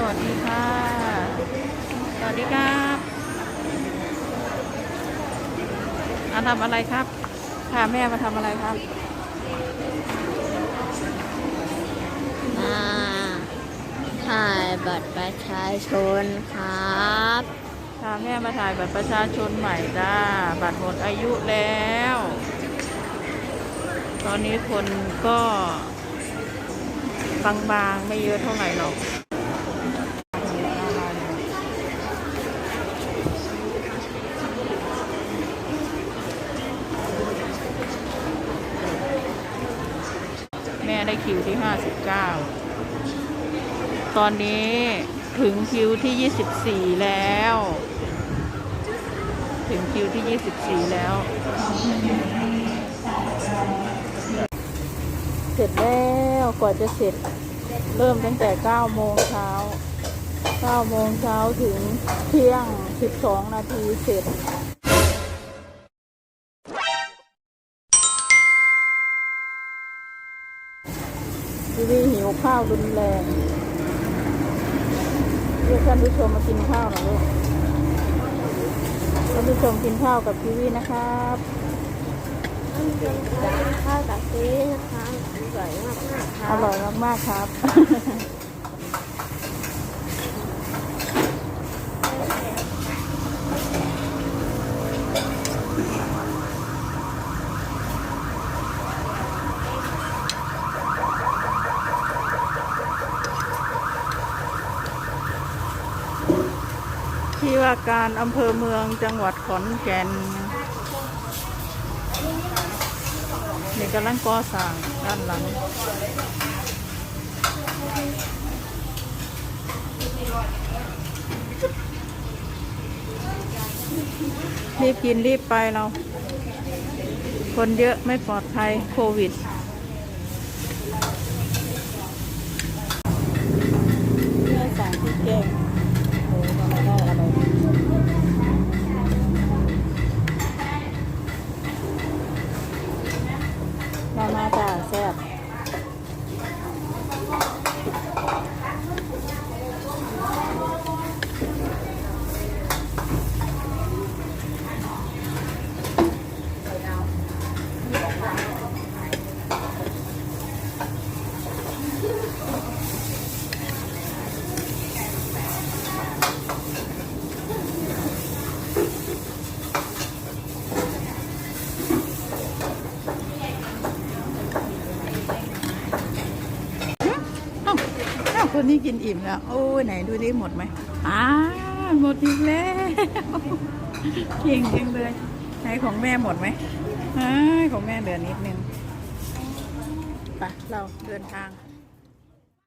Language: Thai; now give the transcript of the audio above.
สวัสดีค่ะ สวัสดีครับมาทำอะไรครับพาแม่มาทำอะไรครับมาถ่ายบัตรประชาชนครับพาแม่มาถ่ายบัตรประชาชนใหม่จ้า บัตรหมดอายุแล้ว ตอนนี้คนก็บางๆไม่เยอะเท่าไหร่หรอก แม่ได้คิวที่59ตอนนี้ถึงคิวที่24แล้ว ถึงคิวที่24แล้ว เสร็จแล้วกว่าจะเสร็จเริ่มตั้งแต่9โมงเช้า9โมงเช้าถึงเที่ยง12นาทีเสร็จ พี่วี่หิวข้าวรุนแรงเรียกท่านผู้ชมมากินข้าวหน่อยลูกท่านผู้ชมกินข้าวกับพี่วี่นะครับข้าวกับซีนะคะอร่อยมากมากๆคอรับร่อยมากๆครับ ที่ว่าการอำเภอเมืองจังหวัดขอนแก่นนี่กำลังก่อสร้างด้านหลังรีบกินรีบไปเรา คนเยอะไม่ปลอดภัยโควิด แม่สั่งที่แกงโอ้ทำไมได้อะไรมามา จ้าแซ่บเอ้าเอ้า คนนี้กินอิ่มแล้ว โอ้ยไหนดูดิหมดไหมอ่าหมดอีกแล้วเก่งจังเลยไหนของแม่หมดไหมอ่าของแม่เหลือนิดนึงไปเราเดินทาง